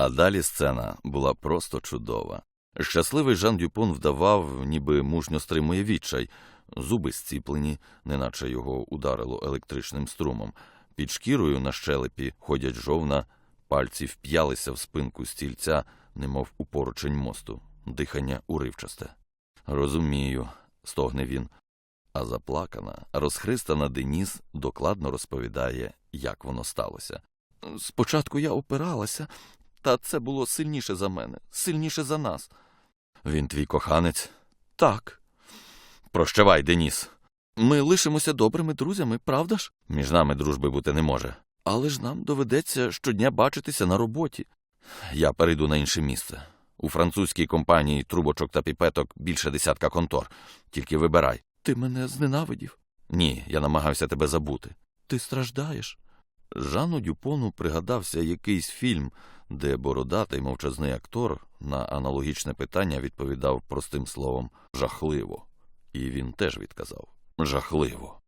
А далі сцена була просто чудова. Щасливий Жан Дюпон вдавав, ніби мужньо стримує відчай, зуби зціплені, неначе його ударило електричним струмом. Під шкірою на щелепі ходять жовна, пальці вп'ялися в спинку стільця, немов у поручень мосту, дихання уривчасте. Розумію, стогне він. А заплакана, розхристана Деніс докладно розповідає, як воно сталося. Спочатку я опиралася, та це було сильніше за мене, сильніше за нас. Він твій коханець? Так. Прощавай, Деніс. Ми лишимося добрими друзями, правда ж? Між нами дружби бути не може. Але ж нам доведеться щодня бачитися на роботі. Я перейду на інше місце. У французькій компанії трубочок та піпеток більше десятка контор. Тільки вибирай. Ти мене зненавидів? Ні, я намагався тебе забути. Ти страждаєш? Жану Дюпону пригадався якийсь фільм, де бородатий мовчазний актор на аналогічне питання відповідав простим словом жахливо. І він теж відказав жахливо.